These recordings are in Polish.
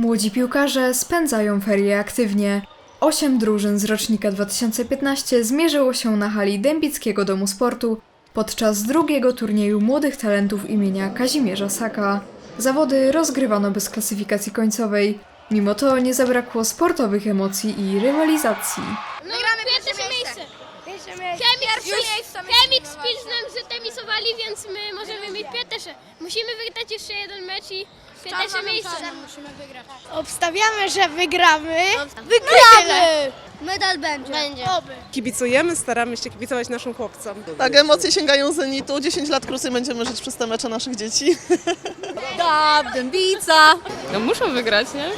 Młodzi piłkarze spędzają ferie aktywnie. Osiem drużyn z rocznika 2015 zmierzyło się na hali Dębickiego Domu Sportu podczas drugiego turnieju młodych talentów imienia Kazimierza Saka. Zawody rozgrywano bez klasyfikacji końcowej. Mimo to nie zabrakło sportowych emocji i rywalizacji. No pierwsze miejsce. Chemik, z, chemik z Pilsnem zremisowali, więc my możemy mieć pierwsze. Musimy wygrać jeszcze jeden mecz i pierwsze miejsce. Obstawiamy, że wygramy. Wygramy! Medal będzie. Będzie. Kibicujemy, staramy się kibicować naszym chłopcom. Tak, emocje sięgają zenitu. 10 lat krócej będziemy żyć przez te mecze naszych dzieci. No muszą wygrać, nie?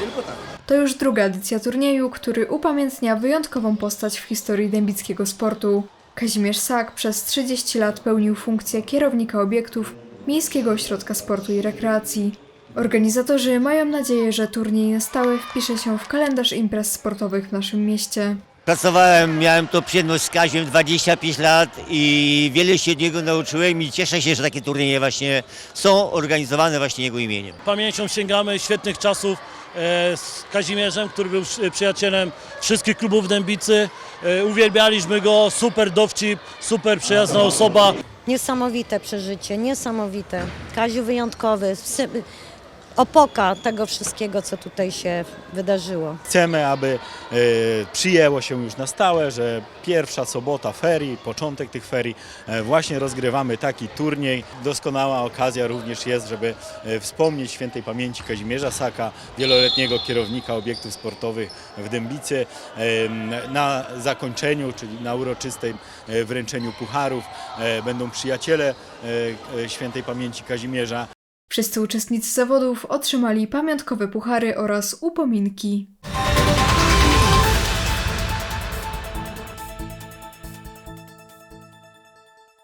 To już druga edycja turnieju, który upamiętnia wyjątkową postać w historii dębickiego sportu. Kazimierz Sak przez 30 lat pełnił funkcję kierownika obiektów Miejskiego Ośrodka Sportu i Rekreacji. Organizatorzy mają nadzieję, że turniej na stałe wpisze się w kalendarz imprez sportowych w naszym mieście. Pracowałem, miałem to przyjemność z Kaziem 25 lat i wiele się od niego nauczyłem i cieszę się, że takie turnieje właśnie są organizowane właśnie jego imieniem. Pamięcią sięgamy świetnych czasów e, z Kazimierzem, który był przy- przyjacielem wszystkich klubów Dębicy. E, Uwielbialiśmy go, super dowcip, super przyjazna osoba. Niesamowite przeżycie, niesamowite. Kaziu wyjątkowy, opoka tego wszystkiego, co tutaj się wydarzyło. Chcemy, aby e, przyjęło się już na stałe, że pierwsza sobota ferii, początek tych ferii, e, właśnie rozgrywamy taki turniej. Doskonała okazja również jest, żeby e, wspomnieć świętej pamięci Kazimierza Saka, wieloletniego kierownika obiektów sportowych w Dębicy. Na zakończeniu, czyli na uroczystym wręczeniu pucharów będą przyjaciele świętej pamięci Kazimierza. Wszyscy uczestnicy zawodów otrzymali pamiątkowe puchary oraz upominki.